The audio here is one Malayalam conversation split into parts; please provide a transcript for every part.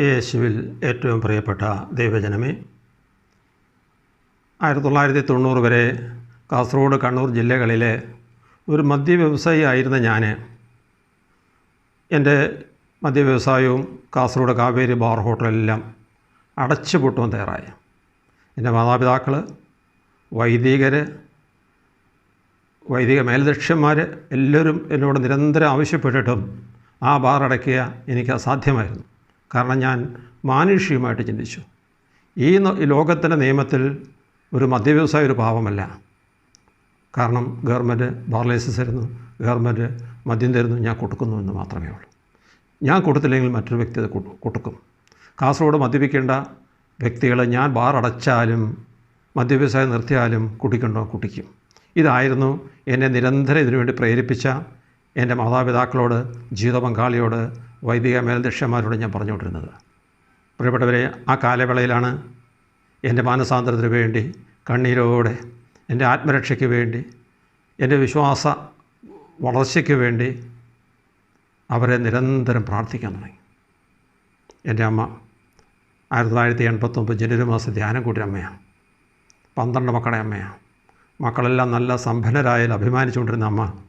യേശുവിൽ ഏറ്റവും പ്രിയപ്പെട്ട ദൈവജനമേ ആയിരത്തി തൊള്ളായിരത്തി തൊണ്ണൂറ് വരെ കാസർഗോഡ് കണ്ണൂർ ജില്ലകളിലെ ഒരു മദ്യവ്യവസായി ആയിരുന്ന ഞാൻ എന്റെ മദ്യവ്യവസായവും കാസർഗോഡ് കാവേരി ബാർ ഹോട്ടലെല്ലാം അടച്ചു തയ്യാറായി. എന്റെ മാതാപിതാക്കൾ വൈദികർ വൈദിക മേലധ്യക്ഷന്മാർ എല്ലാവരും എന്നോട് നിരന്തരം ആവശ്യപ്പെട്ടിട്ടും ആ ബാർ അടയ്ക്കുക എനിക്ക് അസാധ്യമായിരുന്നു. കാരണം ഞാൻ മാനുഷികമായിട്ട് ചിന്തിച്ചു. ഈ ലോകത്തിന്റെ നിയമത്തിൽ ഒരു മദ്യവ്യവസായ ഒരു പാവമല്ല കാരണം ഗവൺമെന്റ് ബാർ ലൈസൻസ് തരുന്നു ഗവൺമെന്റ് മദ്യം തരുന്നു ഞാൻ കൊടുക്കുന്നു എന്ന് മാത്രമേ ഉള്ളൂ. ഞാൻ കൊടുത്തില്ലെങ്കിൽ മറ്റൊരു വ്യക്തി അത് കൊടുക്കും. കാസർഗോഡ് മദ്യപിക്കേണ്ട വ്യക്തികളെ ഞാൻ ബാർ അടച്ചാലും മദ്യവ്യവസായം നിർത്തിയാലും കുടിക്കണ്ടോ? കുടിക്കും ഇതായിരുന്നു എന്നെ നിരന്തരം ഇതിനുവേണ്ടി പ്രേരിപ്പിച്ച എന്റെ മാതാപിതാക്കളോട് ജീവിത പങ്കാളിയോട് വൈദിക മേൽദക്ഷ്യന്മാരോട് ഞാൻ പറഞ്ഞുകൊണ്ടിരുന്നത്. പ്രിയപ്പെട്ടവരെ ആ കാലവേളയിലാണ് എന്റെ മാനസാന്തരത്തിന് വേണ്ടി കണ്ണീരോടെ എന്റെ ആത്മരക്ഷയ്ക്ക് വേണ്ടി എന്റെ വിശ്വാസ വളർച്ചയ്ക്ക് വേണ്ടി അവരെ നിരന്തരം പ്രാർത്ഥിക്കാൻ തുടങ്ങി. എന്റെ അമ്മ ആയിരത്തി തൊള്ളായിരത്തി എൺപത്തൊമ്പത് ജനുവരി മാസം ധ്യാനം കൂട്ടിയ അമ്മയാണ്. പന്ത്രണ്ട് മക്കളുടെ അമ്മയാണ്. മക്കളെല്ലാം നല്ല സമ്പന്നരായാൽ അഭിമാനിച്ചുകൊണ്ടിരുന്ന അമ്മ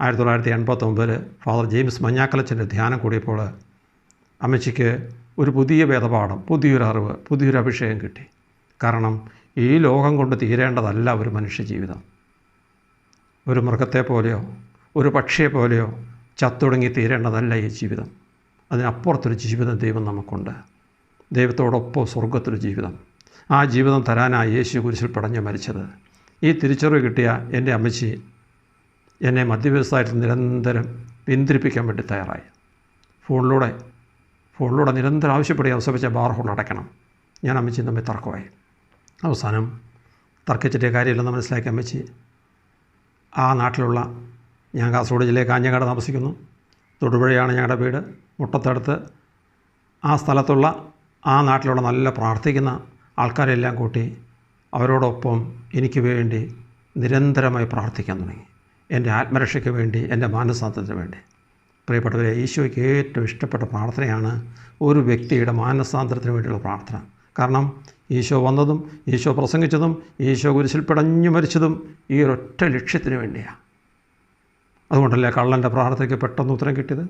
ആയിരത്തി തൊള്ളായിരത്തി എൺപത്തൊമ്പതിൽ ഫാദർ ജെയിംസ് മഞ്ഞാക്കലച്ചന്റെ ധ്യാനം കൂടിയപ്പോൾ അമ്മച്ചിക്ക് ഒരു പുതിയ വേദപാഠം പുതിയൊരു അറിവ് പുതിയൊരു അഭിഷേകം കിട്ടി. കാരണം ഈ ലോകം കൊണ്ട് തീരേണ്ടതല്ല ഒരു മനുഷ്യജീവിതം. ഒരു മൃഗത്തെ പോലെയോ ഒരു പക്ഷിയെ പോലെയോ ചത്തൊടുങ്ങി തീരേണ്ടതല്ല ഈ ജീവിതം. അതിനപ്പുറത്തൊരു ജീവിതം ദൈവം നമുക്കുണ്ട്. ദൈവത്തോടൊപ്പം സ്വർഗത്തൊരു ജീവിതം. ആ ജീവിതം തരാനായി യേശു കുരിശിൽ പടഞ്ഞു മരിച്ചത്. ഈ തിരിച്ചറിവ് കിട്ടിയ എന്റെ അമ്മച്ചി എന്നെ മദ്യവ്യവസായത്തിൽ നിരന്തരം പിന്തിരിപ്പിക്കാൻ വേണ്ടി തയ്യാറായി. ഫോണിലൂടെ ഫോണിലൂടെ നിരന്തരം ആവശ്യപ്പെടുക അവസരിച്ച ബാർ ഹോൾ അടയ്ക്കണം. ഞാൻ അമ്മച്ചി തമ്മിൽ തർക്കമായി. അവസാനം തർക്കിച്ചിട്ടേ കാര്യമില്ലെന്ന് മനസ്സിലാക്കി അമ്മച്ചി ആ നാട്ടിലുള്ള ഞാൻ കാസർഗോഡ് ജില്ലയിലെ കാഞ്ഞങ്ങാട് താമസിക്കുന്നു. തൊടുപുഴയാണ് ഞങ്ങളുടെ വീട്. മുട്ടത്തടുത്ത് ആ സ്ഥലത്തുള്ള ആ നാട്ടിലുള്ള നല്ല പ്രാർത്ഥിക്കുന്ന ആൾക്കാരെല്ലാം കൂട്ടി അവരോടൊപ്പം എനിക്ക് വേണ്ടി നിരന്തരമായി പ്രാർത്ഥിക്കാൻ തുടങ്ങി. എന്റെ ആത്മരക്ഷയ്ക്ക് വേണ്ടി എന്റെ മാനസാന്തരത്തിന് വേണ്ടി. പ്രിയപ്പെട്ടവരെ ഈശോയ്ക്ക് ഏറ്റവും ഇഷ്ടപ്പെട്ട പ്രാർത്ഥനയാണ് ഒരു വ്യക്തിയുടെ മാനസാന്തരത്തിന് വേണ്ടിയുള്ള പ്രാർത്ഥന. കാരണം ഈശോ വന്നതും ഈശോ പ്രസംഗിച്ചതും ഈശോ കുരിശിൽ പിടഞ്ഞു മരിച്ചതും ഈ ഒരൊറ്റ ലക്ഷ്യത്തിന് വേണ്ടിയാണ് അതുകൊണ്ടല്ലേ കള്ളന്റെ പ്രാർത്ഥനയ്ക്ക് പെട്ടെന്ന് ഉത്തരം കിട്ടിയത്?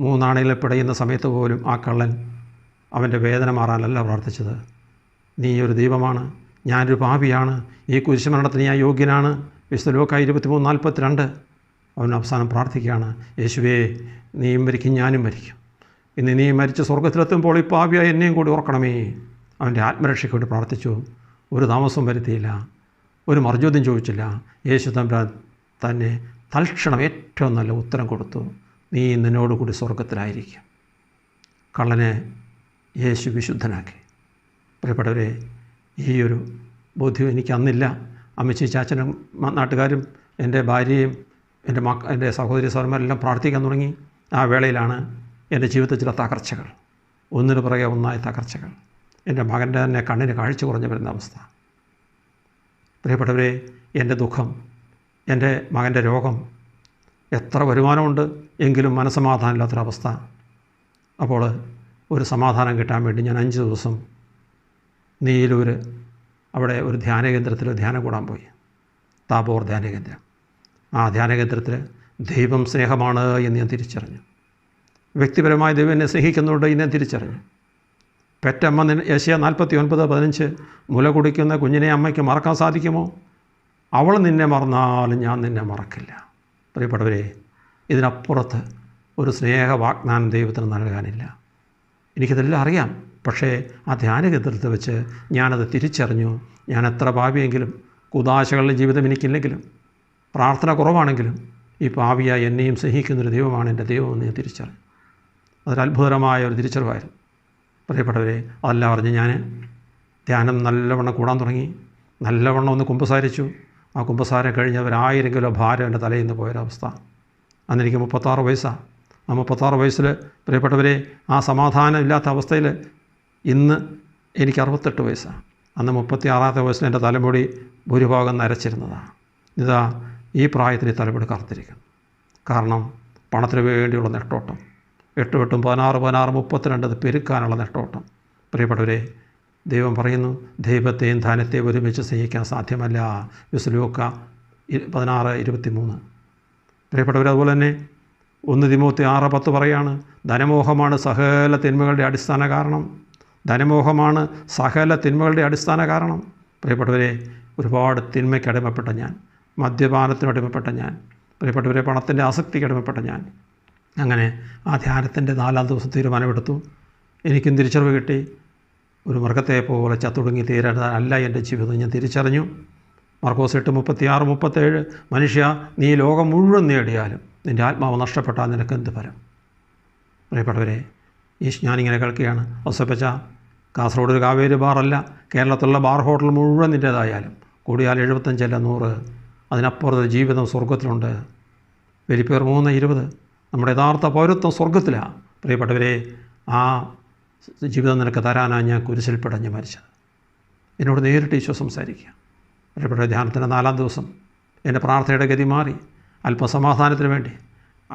മൂന്നാണയിലെ പിടയുന്ന സമയത്ത് പോലും ആ കള്ളൻ അവന്റെ വേദന മാറാനല്ല പ്രാർത്ഥിച്ചത്. നീ ഒരു ദൈവമാണ് ഞാനൊരു പാപിയാണ് ഈ കുരിശുമരണത്തിന് ഞാൻ യോഗ്യനാണ് വിശുദ്ധ ലോക ഇരുപത്തിമൂന്ന് നാൽപ്പത്തിരണ്ട്. അവൻ അവസാനം പ്രാർത്ഥിക്കുകയാണ് യേശുവേ നീയും മരിക്കും ഞാനും മരിക്കും. ഇന്ന് നീ മരിച്ച സ്വർഗത്തിലെത്തുമ്പോൾ ഈ പാപിയായി എന്നെയും കൂടി ഓർക്കണമേ. അവന്റെ ആത്മരക്ഷയ്ക്ക് വേണ്ടി പ്രാർത്ഥിച്ചു. ഒരു താമസം വരുത്തിയില്ല ഒരു മർജോദ്യം ചോദിച്ചില്ല. യേശു തമ്പുരാൻ തന്നെ തൽക്ഷണം ഏറ്റവും നല്ല ഉത്തരം കൊടുത്തു നീ നിന്നോടുകൂടി സ്വർഗത്തിലായിരിക്കും കള്ളനെ യേശു വിശുദ്ധനാക്കി. പ്രിയപ്പെട്ടവരെ ഈ ഒരു ബോധ്യം എനിക്ക് അന്നില്ല. അമ്മച്ചി ചാച്ചനും നാട്ടുകാരും എന്റെ ഭാര്യയും എന്റെ മക്ക എന്റെ സഹോദരി സഹോദരന്മാരെല്ലാം പ്രാർത്ഥിക്കാൻ തുടങ്ങി. ആ വേളയിലാണ് എന്റെ ജീവിതത്തിൽ ചില തകർച്ചകൾ. ഒന്നിനു പുറകെ ഒന്നായ തകർച്ചകൾ. എന്റെ മകന്റെ തന്നെ കണ്ണിന് കാഴ്ച കുറഞ്ഞു വരുന്ന അവസ്ഥ. പ്രിയപ്പെട്ടവരെ എന്റെ ദുഃഖം എന്റെ മകന്റെ രോഗം എത്ര വരുമാനമുണ്ട് എങ്കിലും മനസ്സമാധാനമില്ലാത്തൊരവസ്ഥ. അപ്പോൾ ഒരു സമാധാനം കിട്ടാൻ വേണ്ടി ഞാൻ അഞ്ച് ദിവസം നീലൂർ അവിടെ ഒരു ധ്യാന കേന്ദ്രത്തിൽ ധ്യാനം കൂടാൻ പോയി. താപോർ ധ്യാന കേന്ദ്രം ആ ധ്യാന കേന്ദ്രത്തിൽ ദൈവം സ്നേഹമാണ് എന്ന് ഞാൻ തിരിച്ചറിഞ്ഞു. വ്യക്തിപരമായി ദൈവം എന്നെ സ്നേഹിക്കുന്നുണ്ട് എന്ന് ഞാൻ തിരിച്ചറിഞ്ഞു. പെറ്റമ്മ യശയ നാൽപ്പത്തി ഒൻപത് പതിനഞ്ച് മുല കുടിക്കുന്ന കുഞ്ഞിനെ അമ്മയ്ക്ക് മറക്കാൻ സാധിക്കുമോ? അവൾ നിന്നെ മറന്നാലും ഞാൻ നിന്നെ മറക്കില്ല. പ്രിയപ്പെട്ടവരെ ഇതിനപ്പുറത്ത് ഒരു സ്നേഹ വാഗ്ദാനം ദൈവത്തിന് നൽകാനില്ല. എനിക്കിതെല്ലാം അറിയാം. പക്ഷേ ആ ധ്യാന കേന്ദ്രത്തിൽ വെച്ച് ഞാനത് തിരിച്ചറിഞ്ഞു. ഞാൻ എത്ര ഭാവിയെങ്കിലും കുതാശകളുടെ ജീവിതം എനിക്കില്ലെങ്കിലും പ്രാർത്ഥന കുറവാണെങ്കിലും ഈ പാവിയായി എന്നെയും സ്നേഹിക്കുന്നൊരു ദൈവമാണ് എന്റെ ദൈവമെന്ന് ഞാൻ തിരിച്ചറിഞ്ഞു. അതൊരു അത്ഭുതകരമായ ഒരു തിരിച്ചറിവായിരുന്നു. പ്രിയപ്പെട്ടവരെ അതെല്ലാം അറിഞ്ഞ് ഞാൻ ധ്യാനം നല്ലവണ്ണം കൂടാൻ തുടങ്ങി. നല്ലവണ്ണം ഒന്ന് കുമ്പസാരിച്ചു. ആ കുമ്പസാരം കഴിഞ്ഞ് ഒരായിരം കിലോ ഭാരം എന്റെ തലയിൽ നിന്ന് പോയൊരവസ്ഥ. അന്ന് എനിക്ക് മുപ്പത്താറ് വയസ്സാണ് ആ മുപ്പത്താറ് വയസ്സിൽ പ്രിയപ്പെട്ടവരെ ആ സമാധാനം ഇല്ലാത്ത അവസ്ഥയിൽ ഇന്ന് എനിക്ക് അറുപത്തെട്ട് വയസ്സാണ് അന്ന് മുപ്പത്തി ആറാമത്തെ വയസ്സിൽ എന്റെ തലമുടി ഭൂരിഭാഗം നരച്ചിരുന്നതാണ് ഇതാ ഈ പ്രായത്തിൽ തലമുടി കറുത്തിരിക്കുന്നു. കാരണം പണത്തിന് വേണ്ടിയുള്ള നെട്ടോട്ടം. എട്ട് എട്ടും പതിനാറ് പതിനാറ് മുപ്പത്തിരണ്ട് അത് പെരുക്കാനുള്ള നെട്ടോട്ടം. പ്രിയപ്പെട്ടവരെ ദൈവം പറയുന്നു ദൈവത്തെയും ധനത്തെയും ഒരുമിച്ച് സ്നേഹിക്കാൻ സാധ്യമല്ല. വിസുലൂക്ക പതിനാറ് ഇരുപത്തി മൂന്ന് പ്രിയപ്പെട്ടവർ അതുപോലെ തന്നെ ഒന്ന് തിമൂത്തി ആറ് പത്ത് പറയാണ് ധനമോഹമാണ് സകല തിന്മകളുടെ അടിസ്ഥാന കാരണം. ധനമോഹമാണ് സകല തിന്മകളുടെ അടിസ്ഥാന കാരണം. പ്രിയപ്പെട്ടവരെ ഒരുപാട് തിന്മയ്ക്ക് അടിമപ്പെട്ട ഞാൻ മദ്യപാനത്തിന് അടിമപ്പെട്ട ഞാൻ പ്രിയപ്പെട്ടവരെ പണത്തിന്റെ ആസക്തിക്ക് അടിമപ്പെട്ട ഞാൻ. അങ്ങനെ ആ ധ്യാനത്തിന്റെ നാലാം ദിവസം തീരുമാനമെടുത്തു. എനിക്കും തിരിച്ചറിവ് കിട്ടി. ഒരു മൃഗത്തെ പോലെ ചത്തൊടുങ്ങി അല്ല എന്റെ ജീവിതം ഞാൻ തിരിച്ചറിഞ്ഞു. മർക്കോസ് എട്ട് മുപ്പത്തി ആറ് മുപ്പത്തേഴ് മനുഷ്യ നീ ലോകം മുഴുവൻ നേടിയാലും നിന്റെ ആത്മാവ് നഷ്ടപ്പെട്ടാൽ നിനക്ക് എന്ത് ഫലം? പ്രിയപ്പെട്ടവരെ ഈ ഞാനിങ്ങനെ കേൾക്കുകയാണ്. ഒസപ്പച്ച കാസർഗോഡ് ഒരു കാവേരി ബാറല്ല. കേരളത്തിലുള്ള ബാർ ഹോട്ടൽ മുഴുവൻ നിന്റേതായാലും കൂടിയാൽ എഴുപത്തഞ്ചല്ല നൂറ്. അതിനപ്പുറത്ത് ജീവിതം സ്വർഗത്തിലുണ്ട് വലിപ്പേർ മൂന്ന് ഇരുപത്. നമ്മുടെ യഥാർത്ഥ പൗരത്വം സ്വർഗത്തിലാണ് പ്രിയപ്പെട്ടവരെ ആ ജീവിതം നിനക്ക് തരാനാണ് ഞാൻ കുരിശിൽ പിടഞ്ഞ് മരിച്ചത്. എന്നോട് നേരിട്ട് ഈശോ സംസാരിക്കുക. പ്രിയപ്പെട്ട ധ്യാനത്തിന്റെ നാലാം ദിവസം എന്റെ പ്രാർത്ഥനയുടെ ഗതി മാറി. അല്പസമാധാനത്തിന് വേണ്ടി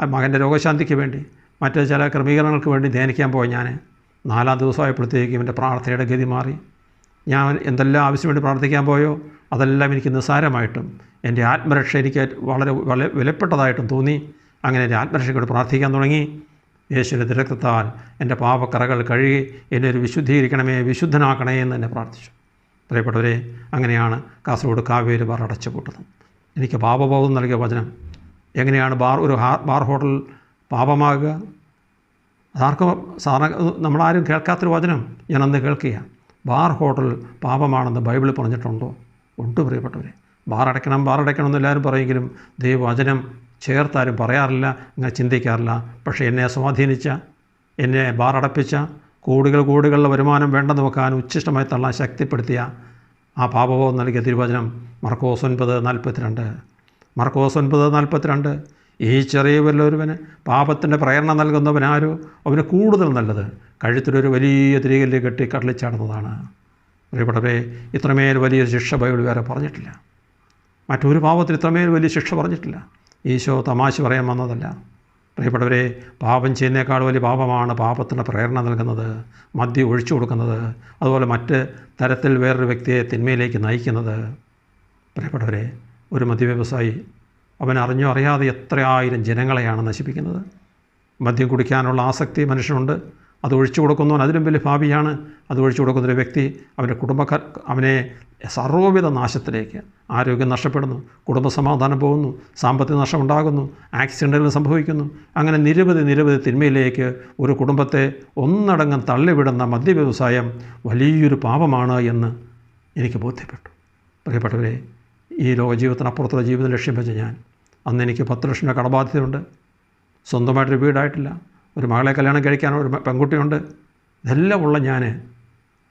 മകന്റെ രോഗശാന്തിക്ക് വേണ്ടി മറ്റ് ചില ക്രമീകരണങ്ങൾക്ക് വേണ്ടി ധ്യാനിക്കാൻ പോയി ഞാൻ. നാലാം ദിവസമായപ്പോഴത്തേക്കും എന്റെ പ്രാർത്ഥനയുടെ ഗതി മാറി. ഞാൻ എന്തെല്ലാം ആവശ്യം വേണ്ടി പ്രാർത്ഥിക്കാൻ പോയോ? അതെല്ലാം എനിക്ക് നിസ്സാരമായിട്ടും എന്റെ ആത്മരക്ഷ എനിക്ക് വളരെ വളരെ വിലപ്പെട്ടതായിട്ടും തോന്നി. അങ്ങനെ എന്റെ ആത്മരക്ഷയോട് പ്രാർത്ഥിക്കാൻ തുടങ്ങി. യേശുവിന്റെ തിരക്കത്താൽ എന്റെ പാപക്കറകൾ കഴുകി എന്നെ ഒരു വിശുദ്ധീകരിക്കണമേ വിശുദ്ധനാക്കണേ എന്ന് എന്നെ പ്രാർത്ഥിച്ചു. പ്രിയപ്പെട്ടവരെ അങ്ങനെയാണ് കാസർഗോഡ് കാവേരി ബാർ അടച്ചു പൂട്ടുന്നത് എനിക്ക് പാപബോധം നൽകിയ വചനം. എങ്ങനെയാണ് ബാർ ഒരു ബാർ ഹോട്ടൽ പാപമാകുക. അതാർക്കും സാധാരണ നമ്മളാരും കേൾക്കാത്തൊരു വചനം ഞാൻ അന്ന് കേൾക്കുക ബാർ ഹോട്ടൽ പാപമാണെന്ന് ബൈബിളിൽ പറഞ്ഞിട്ടുണ്ടോ? ഉണ്ട് പ്രിയപ്പെട്ടവരെ. ബാർ അടയ്ക്കണം ബാർ അടയ്ക്കണം എന്ന് എല്ലാവരും പറയുമെങ്കിലും ദൈവവചനം ചേർത്താരും പറയാറില്ല അങ്ങനെ ചിന്തിക്കാറില്ല. പക്ഷേ എന്നെ സ്വാധീനിച്ച എന്നെ ബാർ അടപ്പിച്ച കോടികൾ കോടികളുടെ വരുമാനം വേണ്ടെന്ന് നോക്കാൻ ഉച്ഛിഷ്ടമായി തള്ളാൻ ശക്തിപ്പെടുത്തിയ ആ പാപബോധം നൽകിയ തിരുവചനം മർക്കോസ് ഒൻപത് നാൽപ്പത്തിരണ്ട്. മർക്കോസ് ഒൻപത് നാൽപ്പത്തിരണ്ട്. ഈ ചെറിയ വല്ലൊരുവന് പാപത്തിന്റെ പ്രേരണ നൽകുന്നവനാരോ അവന് കൂടുതൽ നല്ലത്. കഴുത്തിലൊരു വലിയ തിരികല്ല് കെട്ടി കടലിച്ചാടുന്നതാണ് പ്രിയപ്പെട്ടവരെ ഇത്രമേൽ വലിയ ശിക്ഷ ബൈബിൾ വേറെ പറഞ്ഞിട്ടില്ല. മറ്റൊരു പാപത്തിൽ ഇത്രമേൽ വലിയ ശിക്ഷ പറഞ്ഞിട്ടില്ല. ഈശോ തമാശ പറയാൻ വന്നതല്ല. പ്രിയപ്പെട്ടവരെ പാപം ചെയ്യുന്നേക്കാൾ വലിയ പാപമാണ് പാപത്തിന് പ്രേരണ നൽകുന്നത് മദ്യം ഒഴിച്ചു കൊടുക്കുന്നത് അതുപോലെ മറ്റ് തരത്തിൽ വേറൊരു വ്യക്തിയെ തിന്മയിലേക്ക് നയിക്കുന്നത്. പ്രിയപ്പെട്ടവരെ ഒരു മദ്യ വ്യവസായി അവൻ അറിഞ്ഞോ അറിയാതെ എത്ര ആയിരം ജനങ്ങളെയാണ് നശിപ്പിക്കുന്നത്? മദ്യം കുടിക്കാനുള്ള ആസക്തി മനുഷ്യനുണ്ട്. അത് ഒഴിച്ചു കൊടുക്കുന്നവൻ അതിലും വലിയ ഭാവിയാണ്. അത് ഒഴിച്ചു കൊടുക്കുന്നൊരു വ്യക്തി അവന്റെ കുടുംബക്കാർ അവനെ സർവവിധ നാശത്തിലേക്ക് ആരോഗ്യം നഷ്ടപ്പെടുന്നു കുടുംബസമാധാനം പോകുന്നു സാമ്പത്തിക നഷ്ടം ഉണ്ടാകുന്നു ആക്സിഡന്റുകൾ സംഭവിക്കുന്നു. അങ്ങനെ നിരവധി നിരവധി തിന്മയിലേക്ക് ഒരു കുടുംബത്തെ ഒന്നടങ്കം തള്ളിവിടുന്ന മദ്യവ്യവസായം വലിയൊരു പാപമാണ് എന്ന് എനിക്ക് ബോധ്യപ്പെട്ടു. പ്രിയപ്പെട്ടവരെ ഈ ലോക ജീവിതത്തിനപ്പുറത്തുള്ള ജീവിതം ലക്ഷ്യം വെച്ച് ഞാൻ. അന്ന് എനിക്ക് പത്ത് ലക്ഷം രൂപ കടബാധ്യതയുണ്ട്. സ്വന്തമായിട്ടൊരു വീടായിട്ടില്ല. ഒരു മകളെ കല്യാണം കഴിക്കാനോ ഒരു പെൺകുട്ടിയുണ്ട്. ഇതെല്ലാം ഉള്ള ഞാൻ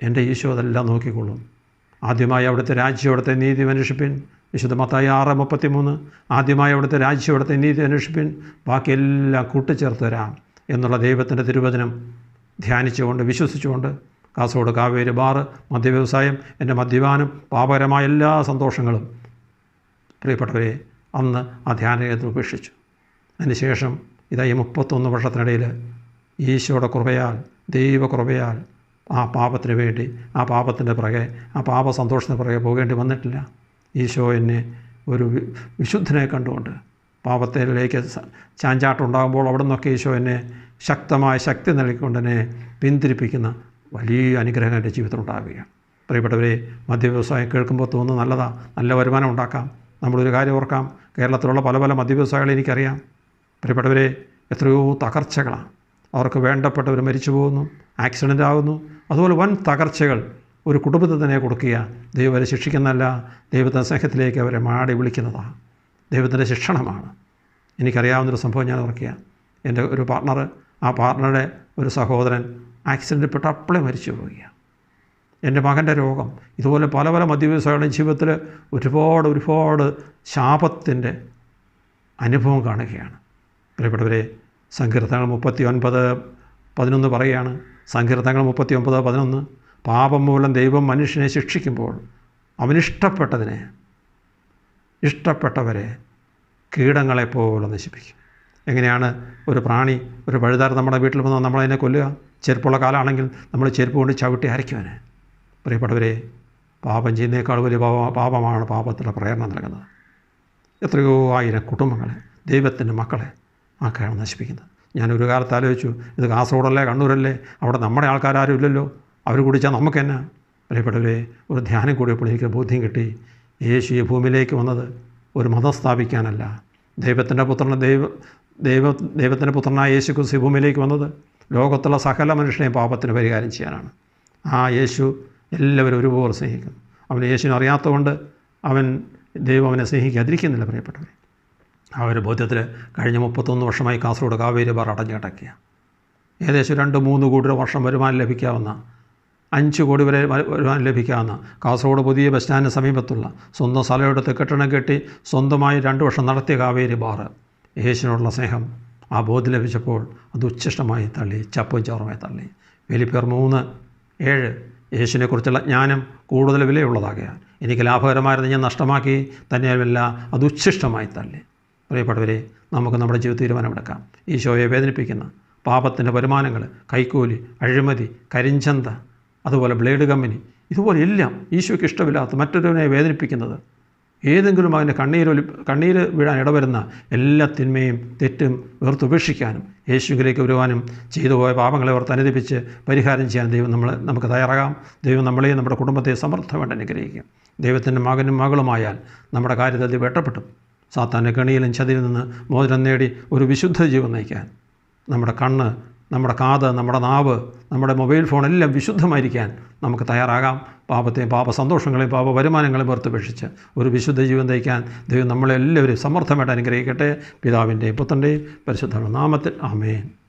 എന്റെ ഈശോ അതെല്ലാം നോക്കിക്കൊള്ളും. ആദ്യമായി അവിടുത്തെ രാജ്യം അവിടുത്തെ നീതി അന്വേഷിപ്പിൻ. വിശുദ്ധ മത്തായി ആറ് മുപ്പത്തി മൂന്ന് ആദ്യമായി അവിടുത്തെ രാജ്യം അവിടുത്തെ നീതി അന്വേഷിപ്പിൻ. ബാക്കിയെല്ലാം കൂട്ടിച്ചേർത്ത് തരാം എന്നുള്ള ദൈവത്തിന്റെ തിരുവചനം ധ്യാനിച്ചുകൊണ്ട് വിശ്വസിച്ചുകൊണ്ട് കാസർഗോഡ് കാവേരി ബാറ് മദ്യവ്യവസായം എന്റെ മദ്യപാനം പാപകരമായ എല്ലാ സന്തോഷങ്ങളും പ്രിയപ്പെട്ടവരെ അന്ന് ആ ധ്യാനകേന്ദ്രം ഉപേക്ഷിച്ചു. അതിനുശേഷം ഇതാ മുപ്പത്തൊന്ന് വർഷത്തിനിടയിൽ ഈശോയുടെ കൃപയാൽ ദൈവകൃപയാൽ ആ പാപത്തിന് വേണ്ടി ആ പാപത്തിന്റെ പുറകെ ആ പാപ സന്തോഷത്തിന് പുറകെ പോകേണ്ടി വന്നിട്ടില്ല. ഈശോ എന്നെ ഒരു വിശുദ്ധനെ കണ്ടുകൊണ്ട് പാപത്തിലേക്ക് ചാഞ്ചാട്ടുണ്ടാകുമ്പോൾ അവിടെ നിന്നൊക്കെ ഈശോ എന്നെ ശക്തമായ ശക്തി നൽകിക്കൊണ്ട് എന്നെ പിന്തിരിപ്പിക്കുന്ന വലിയ അനുഗ്രഹം എന്റെ ജീവിതത്തിൽ ഉണ്ടാവുകയാണ്. പ്രിയപ്പെട്ടവരെ മദ്യവ്യവസായം കേൾക്കുമ്പോൾ തോന്നുന്നു നല്ലതാണ് നല്ല വരുമാനം ഉണ്ടാക്കാം. നമ്മളൊരു കാര്യം ഓർക്കാം. കേരളത്തിലുള്ള പല പല മദ്യവ്യവസായികളെ എനിക്കറിയാം. പ്രിയപ്പെട്ടവരെ എത്രയോ തകർച്ചകളാണ്. അവർക്ക് വേണ്ടപ്പെട്ടവർ മരിച്ചു പോകുന്നു ആക്സിഡന്റ് ആകുന്നു. അതുപോലെ വൻ തകർച്ചകൾ ഒരു കുടുംബത്തിൽ തന്നെ കൊടുക്കുക. ദൈവം അവരെ ശിക്ഷിക്കുന്നതല്ല ദൈവത്തിന്റെ സ്നേഹത്തിലേക്ക് അവരെ മാടി വിളിക്കുന്നതാണ്. ദൈവത്തിന്റെ ശിക്ഷണമാണ്. എനിക്കറിയാവുന്നൊരു സംഭവം ഞാൻ ഓർക്കുക. എന്റെ ഒരു പാർട്ണർ ആ പാർട്ണറുടെ ഒരു സഹോദരൻ ആക്സിഡന്റ് പെട്ട് അപ്പോഴേ മരിച്ചു പോവുകയാണ്. എന്റെ മകന്റെ രോഗം. ഇതുപോലെ പല പല മദ്യവ്യവസായികളുടെ ജീവിതത്തിൽ ഒരുപാട് ഒരുപാട് ശാപത്തിന്റെ അനുഭവം കാണുകയാണ്. പ്രിയപ്പെട്ടവരെ സങ്കീർത്തനങ്ങൾ മുപ്പത്തി ഒൻപത് പതിനൊന്ന് പറയുകയാണ്. സങ്കീർത്തനങ്ങൾ മുപ്പത്തി ഒൻപത് പതിനൊന്ന് പാപം മൂലം ദൈവം മനുഷ്യനെ ശിക്ഷിക്കുമ്പോൾ അവനിഷ്ടപ്പെട്ടതിനെ ഇഷ്ടപ്പെട്ടവരെ കീടങ്ങളെപ്പോലെ നശിപ്പിക്കും. എങ്ങനെയാണ് ഒരു പ്രാണി ഒരു പഴുതാർ നമ്മുടെ വീട്ടിൽ വന്നാൽ നമ്മളതിനെ കൊല്ലുക? ചെരുപ്പുള്ള കാലമാണെങ്കിൽ നമ്മൾ ചെരുപ്പ് കൊണ്ട് ചവിട്ടി അരയ്ക്കുവനെ പ്രിയപ്പെട്ടവരെ പാപം ചെയ്യുന്നേക്കാൾ വലിയ പാപ പാപമാണ് പാപത്തിന്റെ പ്രേരണ നൽകുന്നത്. എത്രയോ ആയിരം കുടുംബങ്ങളെ ദൈവത്തിന്റെ മക്കളെ ആക്കാണ് നശിപ്പിക്കുന്നത്. ഞാനൊരു കാലത്ത് ആലോചിച്ചു ഇത് കാസർഗോഡല്ലേ കണ്ണൂരല്ലേ അവിടെ നമ്മുടെ ആൾക്കാരും ഇല്ലല്ലോ അവർ കുടിച്ചാൽ നമുക്ക് തന്നെ പ്രിയപ്പെട്ടവരെ ഒരു ധ്യാനം കൂടിയപ്പോൾ എനിക്ക് ബോധ്യം കിട്ടി യേശു ഈ ഭൂമിയിലേക്ക് വന്നത് ഒരു മതം സ്ഥാപിക്കാനല്ല. ദൈവത്തിന്റെ പുത്രനെ ദൈവ ദൈവ ദൈവത്തിന്റെ പുത്രനായ യേശു ക്രിസ്തു ഭൂമിയിലേക്ക് വന്നത് ലോകത്തുള്ള സകല മനുഷ്യനെയും പാപത്തിന് പരിഹാരം ചെയ്യാനാണ്. ആ യേശു എല്ലാവരും ഒരുപോലെ സ്നേഹിക്കുന്നു. അവൻ യേശുവിനെ അറിയാത്തതുകൊണ്ട് അവൻ ദൈവം അവനെ സ്നേഹിക്കാതിരിക്കുന്നില്ല പ്രിയപ്പെട്ടവരെ. ആ ഒരു ബോധ്യത്തിൽ കഴിഞ്ഞ മുപ്പത്തൊന്ന് വർഷമായി കാസർഗോഡ് കാവേരി ബാർ അടഞ്ഞു കിടക്കുക ഏകദേശം രണ്ട് മൂന്ന് കോടി വർഷം വരുമാനം ലഭിക്കാവുന്ന അഞ്ച് കോടി വരെ വരുമാനം ലഭിക്കാവുന്ന കാസർഗോഡ് പുതിയ ബസ് സ്റ്റാൻഡിന് സമീപത്തുള്ള സ്വന്തം സ്ഥലമെടുത്ത് കെട്ടിടം കെട്ടി സ്വന്തമായി രണ്ട് വർഷം നടത്തിയ കാവേരി ബാറ് യേശുവിനോടുള്ള സ്നേഹം ആ ബോധ്യം ലഭിച്ചപ്പോൾ അത് ഉച്ഛിഷ്ടമായി തള്ളി ചപ്പും ചോറുമായി തള്ളി. വെലിപ്പേർ മൂന്ന് ഏഴ് യേശുവിനെക്കുറിച്ചുള്ള ജ്ഞാനം കൂടുതൽ വിലയുള്ളതാകയാൽ എനിക്ക് ലാഭകരമായിരുന്നു ഞാൻ നഷ്ടമാക്കി തന്നെയുമല്ല അത് ഉച്ഛിഷ്ടമായി തള്ളി. പ്രിയപ്പെട്ടവരെ നമുക്ക് നമ്മുടെ ജീവിത തീരുമാനമെടുക്കാം. ഈശോയെ വേദനിപ്പിക്കുന്ന പാപത്തിന്റെ വരുമാനങ്ങൾ കൈക്കൂലി അഴിമതി കരിഞ്ചന്ത അതുപോലെ ബ്ലേഡ് കമ്പനി ഇതുപോലെ എല്ലാം ഈശോയ്ക്ക് ഇഷ്ടമില്ലാത്ത മറ്റൊരുവനെ വേദനിപ്പിക്കുന്നത് ഏതെങ്കിലും അവന്റെ കണ്ണീരൊലി കണ്ണീര് വീഴാൻ ഇടവരുന്ന എല്ലാ തിന്മയും തെറ്റും വേർത്തുപേക്ഷിക്കാനും യേശുവിലേക്ക് വരുവാനും ചെയ്തു പോയ പാപങ്ങളെ ഓർത്ത് അനുദിപ്പിച്ച് പരിഹാരം ചെയ്യാൻ ദൈവം നമ്മൾ നമുക്ക് തയ്യാറാകാം. ദൈവം നമ്മളെയും നമ്മുടെ കുടുംബത്തെ സമർത്ഥമായിട്ട് അനുഗ്രഹിക്കും. ദൈവത്തിന്റെ മകനും മകളുമായാൽ നമ്മുടെ കാര്യത്തിൽ ദൈവം എട്ടപ്പെട്ടു സാത്താന്റെ കണിയിലും ചതിയിൽ നിന്ന് മോചനം നേടി ഒരു വിശുദ്ധ ജീവൻ നയിക്കാൻ നമ്മുടെ കണ്ണ് നമ്മുടെ കാത് നമ്മുടെ നാവ് നമ്മുടെ മൊബൈൽ ഫോൺ എല്ലാം വിശുദ്ധമായിരിക്കാൻ നമുക്ക് തയ്യാറാകാം. പാപത്തെയും പാപ സന്തോഷങ്ങളെയും പാപ വരുമാനങ്ങളെയും പുറത്തുപേക്ഷിച്ച് ഒരു വിശുദ്ധ ജീവൻ തയ്ക്കാൻ ദൈവം നമ്മളെല്ലാവരും സമർത്ഥമായിട്ട് അനുഗ്രഹിക്കട്ടെ. പിതാവിന്റെയും പുത്രന്റെയും പരിശുദ്ധ നാമത്തിൽ ആമേൻ.